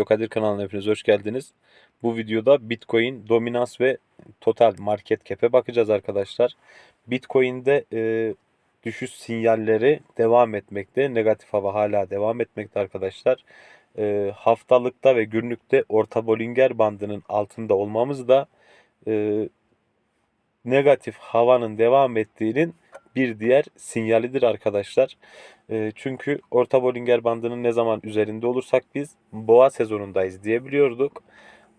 Kripto Kadir kanalına hepiniz hoş geldiniz. Bu videoda Bitcoin, dominans ve total market cap'e bakacağız arkadaşlar. Bitcoin'de e, düşüş sinyalleri devam etmekte. Negatif hava hala devam etmekte arkadaşlar. E, haftalıkta ve günlükte orta Bollinger bandının altında olmamız da e, negatif havanın devam ettiğinin bir diğer sinyalidir arkadaşlar. E, çünkü orta Bollinger bandının ne zaman üzerinde olursak biz boğa sezonundayız diyebiliyorduk.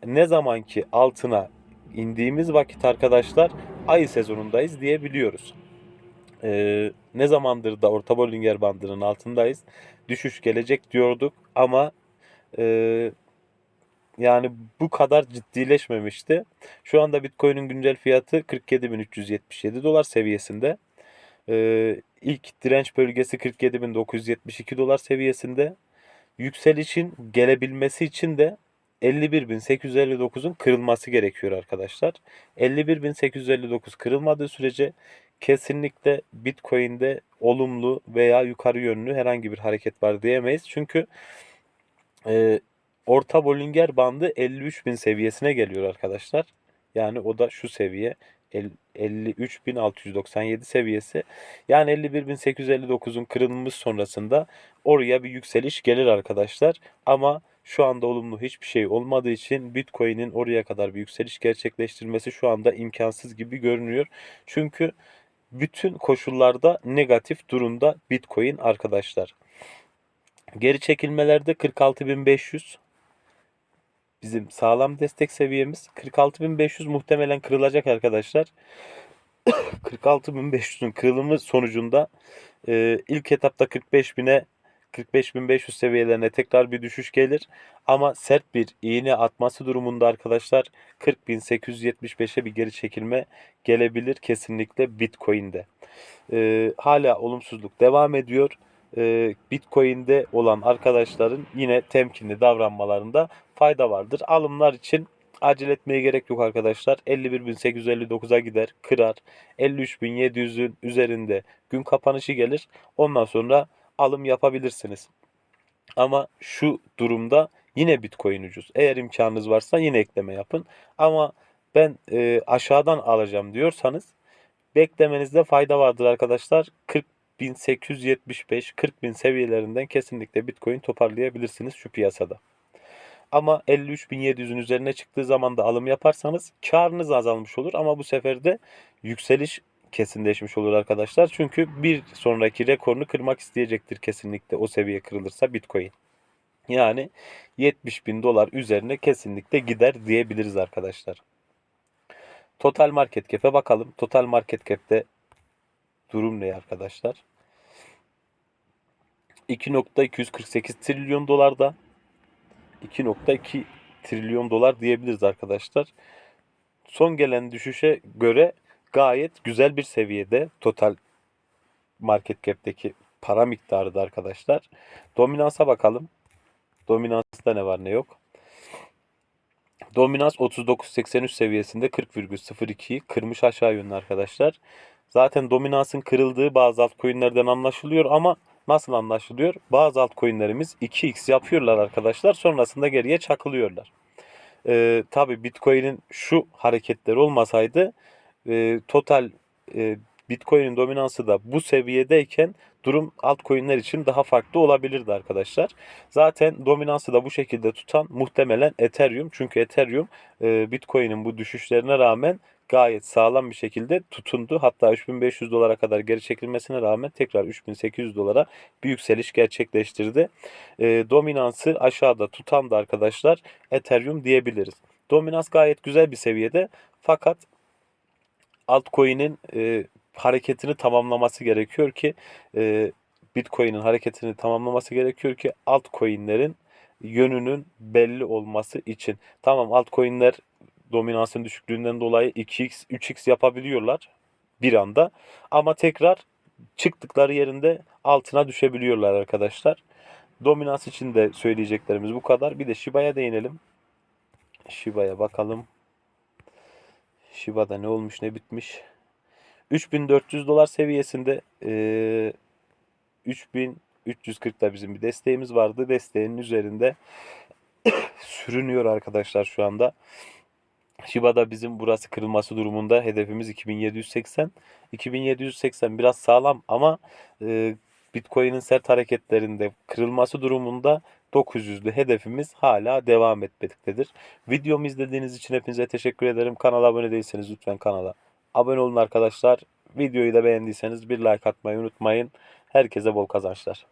Ne zaman ki altına indiğimiz vakit arkadaşlar ayı sezonundayız diyebiliyoruz. E, ne zamandır da orta Bollinger bandının altındayız. Düşüş gelecek diyorduk ama e, yani bu kadar ciddileşmemişti. Şu anda Bitcoin'in güncel fiyatı 47.377 dolar seviyesinde. Ee, ilk direnç bölgesi 47.972 dolar seviyesinde. Yükselişin gelebilmesi için de 51.859'un kırılması gerekiyor arkadaşlar. 51.859 kırılmadığı sürece kesinlikle Bitcoin'de olumlu veya yukarı yönlü herhangi bir hareket var diyemeyiz. Çünkü e, orta Bollinger bandı 53.000 seviyesine geliyor arkadaşlar. Yani o da şu seviye 53.697 seviyesi. Yani 51.859'un kırılması sonrasında oraya bir yükseliş gelir arkadaşlar. Ama şu anda olumlu hiçbir şey olmadığı için Bitcoin'in oraya kadar bir yükseliş gerçekleştirmesi şu anda imkansız gibi görünüyor. Çünkü bütün koşullarda negatif durumda Bitcoin arkadaşlar. Geri çekilmelerde 46.500 bizim sağlam destek seviyemiz. 46.500 muhtemelen kırılacak arkadaşlar. 46.500'ün kırılımı sonucunda e, ilk etapta 45.000'e 45.500 seviyelerine tekrar bir düşüş gelir. Ama sert bir iğne atması durumunda arkadaşlar 40.875'e bir geri çekilme gelebilir kesinlikle Bitcoin'de. E, hala olumsuzluk devam ediyor. E, Bitcoin'de olan arkadaşların yine temkinli davranmalarında fayda vardır. Alımlar için acele etmeye gerek yok arkadaşlar. 51.859'a gider, kırar. 53.700'ün üzerinde gün kapanışı gelir. Ondan sonra alım yapabilirsiniz. Ama şu durumda yine Bitcoin ucuz. Eğer imkanınız varsa yine ekleme yapın. Ama ben e, aşağıdan alacağım diyorsanız beklemenizde fayda vardır arkadaşlar. 40.875 40.000 seviyelerinden kesinlikle Bitcoin toparlayabilirsiniz şu piyasada. Ama 53.700'ün üzerine çıktığı zaman da alım yaparsanız karınız azalmış olur ama bu sefer de yükseliş kesinleşmiş olur arkadaşlar. Çünkü bir sonraki rekorunu kırmak isteyecektir kesinlikle o seviye kırılırsa Bitcoin. Yani 70 bin dolar üzerine kesinlikle gider diyebiliriz arkadaşlar. Total market cap'e bakalım. Total market cap'te durum ne arkadaşlar? 2.248 trilyon dolarda 2.2 trilyon dolar diyebiliriz arkadaşlar. Son gelen düşüşe göre gayet güzel bir seviyede total market cap'teki para miktarı da arkadaşlar. Dominansa bakalım. Dominansta ne var ne yok. Dominans 39.83 seviyesinde 40,02'yi kırmış aşağı yönlü arkadaşlar. Zaten dominansın kırıldığı bazı altcoin'lerden anlaşılıyor ama nasıl anlaşılıyor? Bazı altcoin'lerimiz 2x yapıyorlar arkadaşlar. Sonrasında geriye çakılıyorlar. Ee, Tabi Bitcoin'in şu hareketleri olmasaydı e, total e, Bitcoin'in dominansı da bu seviyedeyken durum altcoin'ler için daha farklı olabilirdi arkadaşlar. Zaten dominansı da bu şekilde tutan muhtemelen Ethereum. Çünkü Ethereum e, Bitcoin'in bu düşüşlerine rağmen gayet sağlam bir şekilde tutundu. Hatta 3500 dolara kadar geri çekilmesine rağmen tekrar 3800 dolara bir yükseliş gerçekleştirdi. E, dominansı aşağıda tutan da arkadaşlar Ethereum diyebiliriz. Dominans gayet güzel bir seviyede fakat altcoin'in e, hareketini tamamlaması gerekiyor ki e, Bitcoin'in hareketini tamamlaması gerekiyor ki altcoin'lerin yönünün belli olması için. Tamam altcoin'ler dominansın düşüklüğünden dolayı 2x, 3x yapabiliyorlar bir anda ama tekrar çıktıkları yerinde altına düşebiliyorlar arkadaşlar. Dominans için de söyleyeceklerimiz bu kadar. Bir de Shiba'ya değinelim. Shiba'ya bakalım. Shiba'da ne olmuş ne bitmiş. 3400 dolar seviyesinde e, 3340'da bizim bir desteğimiz vardı. Desteğin üzerinde sürünüyor arkadaşlar şu anda. Shiba'da bizim burası kırılması durumunda hedefimiz 2780. 2780 biraz sağlam ama e, Bitcoin'in sert hareketlerinde kırılması durumunda 900'lü hedefimiz hala devam etmektedir. Videomu izlediğiniz için hepinize teşekkür ederim. Kanala abone değilseniz lütfen kanala abone olun arkadaşlar. Videoyu da beğendiyseniz bir like atmayı unutmayın. Herkese bol kazançlar.